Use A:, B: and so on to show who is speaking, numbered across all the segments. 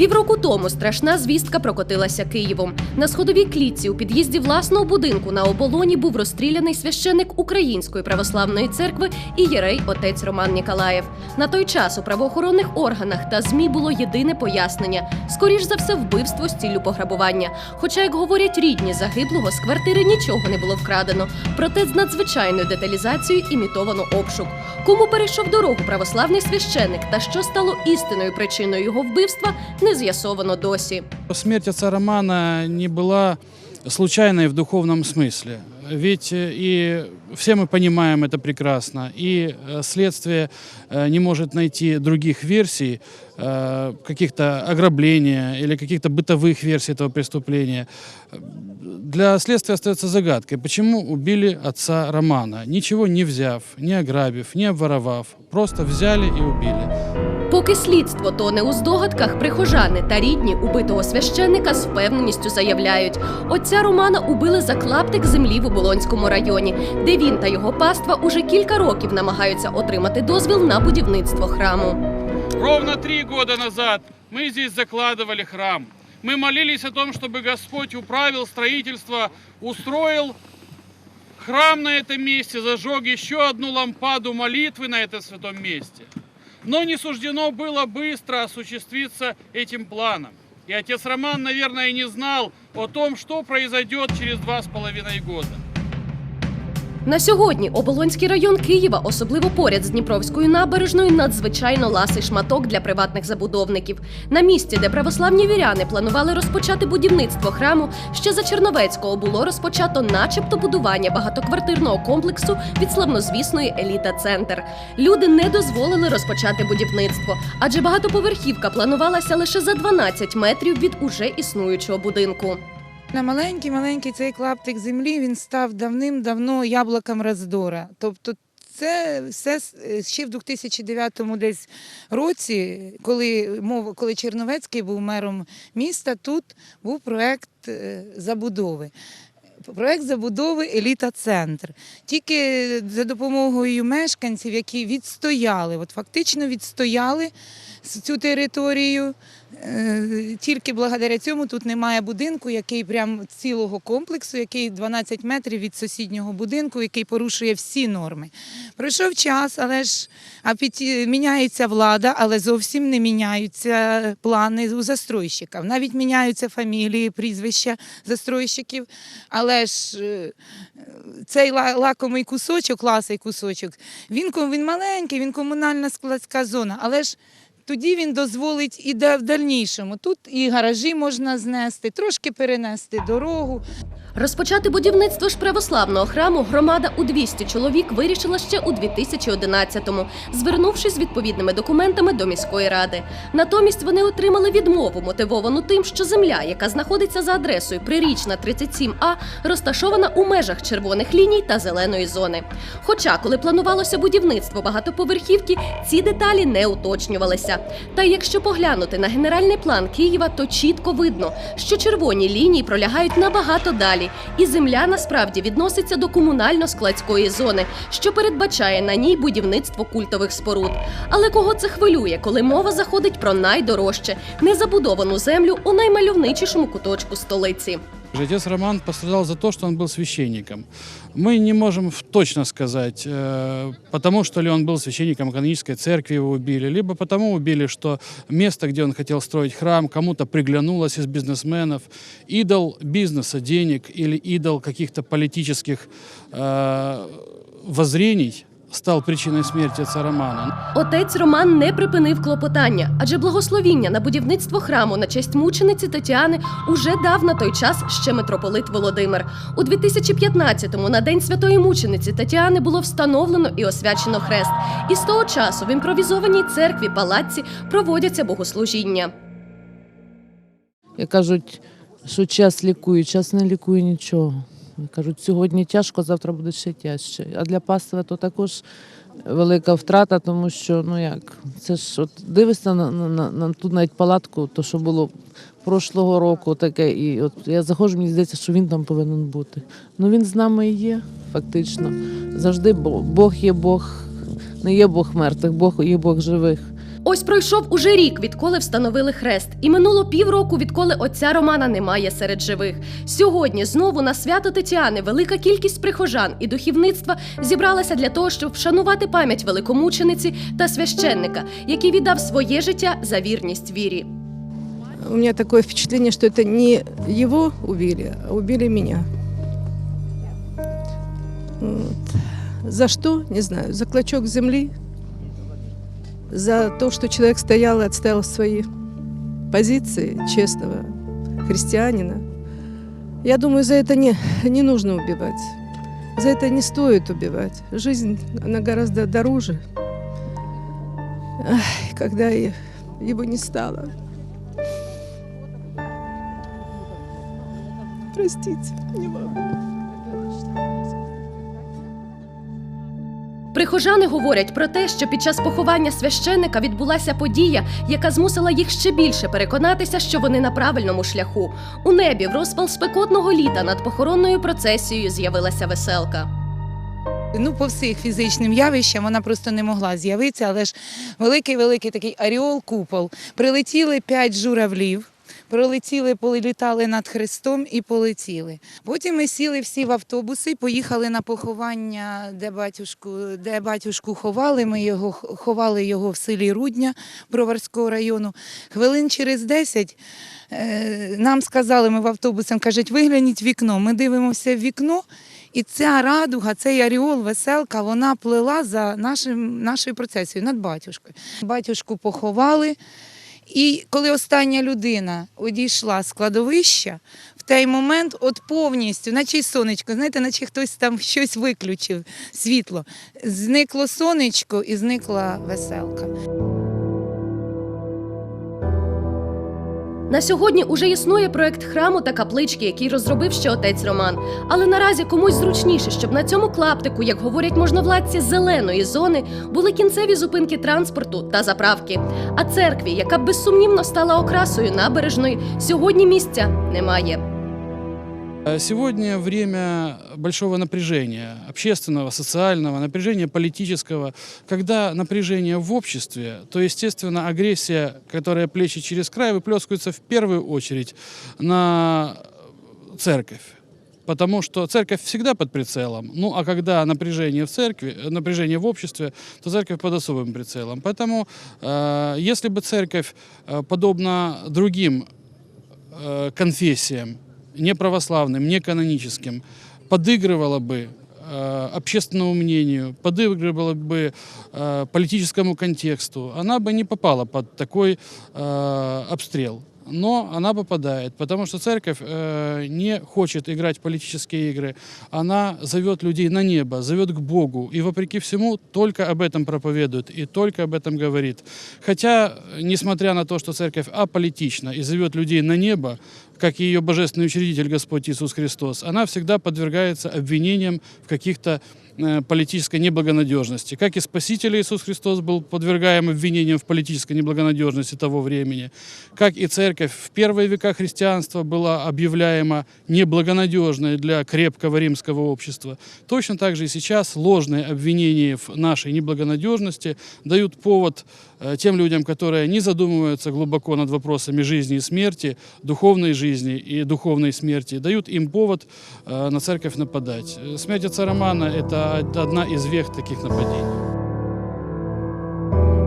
A: Півроку тому страшна звістка прокотилася Києвом. На сходовій клітці у під'їзді власного будинку на оболоні був розстріляний священик Української православної церкви і єрей отець Роман Ніколаєв. На той час у правоохоронних органах та змі було єдине пояснення: скоріш за все, вбивство з ціллю пограбування. Хоча, як говорять рідні загиблого, з квартири нічого не було вкрадено. Проте з надзвичайною деталізацією імітовано обшук. Кому перейшов дорогу православний священик та що стало істинною причиною його вбивства, не з'ясовано досі.
B: Смерть отца Романа не была случайной в духовном смысле. Ведь э, и все мы понимаем это прекрасно, и э, следствие э, не может найти других версий, каких-то ограбления или каких-то бытовых версий этого преступления. Для следствия остается загадкой, почему убили отца Романа, ничего не взяв, не ограбив, не обворовав, просто взяли и убили.
A: Поки слідство тоне у здогадках, прихожани та рідні убитого священника з впевненістю заявляють: отця Романа убили за клаптик землі в Оболонському районі, де він та його паства уже кілька років намагаються отримати дозвіл на будівництво храму.
C: Ровно три года назад мы здесь закладывали храм. Мы молились о том, чтобы Господь управил строительство, устроил храм на этом месте, зажег еще одну лампаду молитвы на этом святом месте. Но не суждено было быстро осуществиться этим планом. И отец Роман, наверное, и не знал о том, что произойдет через два с половиной года.
A: На сьогодні Оболонський район Києва, особливо поряд з Дніпровською набережною, надзвичайно ласий шматок для приватних забудовників. На місці, де православні віряни планували розпочати будівництво храму, ще за Черновецького було розпочато, начебто, будування багатоквартирного комплексу від славнозвісної еліта Центр. Люди не дозволили розпочати будівництво, адже багатоповерхівка планувалася лише за 12 метрів від уже існуючого будинку.
D: На маленький маленький цей клаптик землі він став давним-давно яблуком роздора. Тобто це все е, ще в 2009 десь році, коли мова, коли Черновецький був мером міста, тут був проект е, забудови. Проект забудови еліта центр. Тільки за допомогою мешканців, які відстояли, от фактично відстояли цю територію. Е, Тільки благодаря цьому тут немає будинку, який прям цілого комплексу, який 12 метрів від сусіднього будинку, який порушує всі норми. Пройшов час, але ж а під, міняється влада, але зовсім не міняються плани у застройщиків. Навіть міняються фамілії, прізвища застройщиків. Але ж е, цей лакомий кусочок, ласий кусочок, він, він маленький, він комунальна складська зона. Але ж тоді він дозволить і в дальнішому. Тут і гаражі можна знести, трошки перенести дорогу.
A: Розпочати будівництво ж православного храму громада у 200 чоловік вирішила ще у 2011-му, звернувшись з відповідними документами до міської ради. Натомість вони отримали відмову, мотивовану тим, що земля, яка знаходиться за адресою Прирічна 37А, розташована у межах червоних ліній та зеленої зони. Хоча, коли планувалося будівництво багатоповерхівки, ці деталі не уточнювалися. Та якщо поглянути на генеральний план Києва, то чітко видно, що червоні лінії пролягають набагато далі, і земля насправді відноситься до комунально-складської зони, що передбачає на ній будівництво культових споруд. Але кого це хвилює, коли мова заходить про найдорожче незабудовану землю у наймальовничішому куточку столиці?
B: Отец Роман пострадал за то, что он был священником. Мы не можем в- точно сказать, э, потому что ли он был священником канонической церкви, его убили, либо потому убили, что место, где он хотел строить храм, кому-то приглянулось из бизнесменов. Идол бизнеса, денег или идол каких-то политических э, воззрений – стал причиной смерти отца Романа.
A: Отець Роман не припинив клопотання, адже благословіння на будівництво храму на честь мучениці Тетяни уже дав на той час ще митрополит Володимир. У 2015-му на день святої мучениці Тетяни було встановлено і освячено хрест. І з того часу в імпровізованій церкві палаці проводяться богослужіння.
E: Як кажуть, що час лікує, час не лікує нічого. Кажуть, сьогодні тяжко, завтра буде ще тяжче. А для пастора то також велика втрата, тому що ну як, це ж от дивишся на, на, на, на ту навіть палатку, то що було прошлого року таке, і от я заходжу, мені здається, що він там повинен бути. Ну він з нами і є, фактично. Завжди Бог є Бог, не є Бог мертвих, Бог є Бог живих.
A: Ось пройшов уже рік, відколи встановили хрест, і минуло півроку, відколи отця Романа немає серед живих. Сьогодні знову на свято Тетяни велика кількість прихожан і духовництва зібралася для того, щоб вшанувати пам'ять великомучениці та священника, який віддав своє життя за вірність вірі.
F: У меня такое впечатление, что это не его убили, а убили. Вот. За что? Не знаю. За клочок земли, за то, что человек стоял и отстоял свои позиции честного христианина. Я думаю, за это не, не нужно убивать. За это не стоит убивать. Жизнь, она гораздо дороже. Когда его не стало. Простите, не могу.
A: Прихожани говорять про те, що під час поховання священника відбулася подія, яка змусила їх ще більше переконатися, що вони на правильному шляху. У небі в розпал спекотного літа над похоронною процесією з'явилася веселка.
D: Ну, по всіх фізичним явищам вона просто не могла з'явитися, але ж великий-великий такий аріол, купол. Прилетіли п'ять журавлів. Пролетіли, політали над Христом і полетіли. Потім ми сіли всі в автобуси, поїхали на поховання, де батюшку, де батюшку ховали. Ми його ховали його в селі Рудня Броварського району. Хвилин через 10 е, нам сказали, ми в автобусі, кажуть, вигляніть вікно. Ми дивимося в вікно, і ця радуга, цей аріол, веселка, вона плила за нашим, нашою процесією над батюшкою. Батюшку поховали. І коли остання людина одійшла з кладовища, в той момент от повністю, наче й сонечко, знаєте, наче хтось там щось виключив, світло. Зникло сонечко і зникла веселка.
A: На сьогодні уже існує проект храму та каплички, який розробив ще отець Роман. Але наразі комусь зручніше, щоб на цьому клаптику, як говорять можновладці зеленої зони, були кінцеві зупинки транспорту та заправки. А церкві, яка б безсумнівно стала окрасою набережної, сьогодні місця немає.
B: Э, Сегодня время большого напряжения, общественного, социального, напряжения политического. Когда напряжение в обществе, то, естественно, агрессия, которая плечи через край, выплескивается в первую очередь на церковь. Потому что церковь всегда под прицелом. Ну, а когда напряжение в церкви, э, напряжение в обществе, то церковь под особым прицелом. Поэтому, э, если бы церковь, подобно другим конфессиям, не православным, не каноническим, подыгрывала бы э, общественному мнению, подыгрывала бы э, политическому контексту, она бы не попала под такой э, обстрел. Но она попадает, потому что церковь э, не хочет играть политические игры. Она зовет людей на небо, зовет к Богу. И вопреки всему только об этом проповедует и только об этом говорит. Хотя, несмотря на то, что церковь аполитична и зовет людей на небо, как и ее божественный учредитель Господь Иисус Христос, она всегда подвергается обвинениям в каких-то политической неблагонадежности. Как и Спаситель Иисус Христос был подвергаем обвинениям в политической неблагонадежности того времени, как и церковь в первые века христианства была объявляема неблагонадежной для крепкого римского общества. Точно так же и сейчас ложные обвинения в нашей неблагонадежности дают повод э, тем людям, которые не задумываются глубоко над вопросами жизни и смерти, духовной жизни и духовной смерти, дают им повод э, на церковь нападать. Э, Смерть отца Романа – одна из вех таких нападений.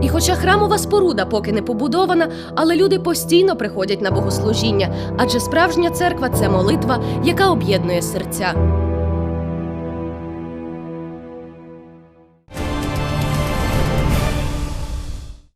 A: І хоча храмова споруда поки не побудована, але люди постійно приходять на богослужіння, адже справжня церква це молитва, яка об'єднує серця.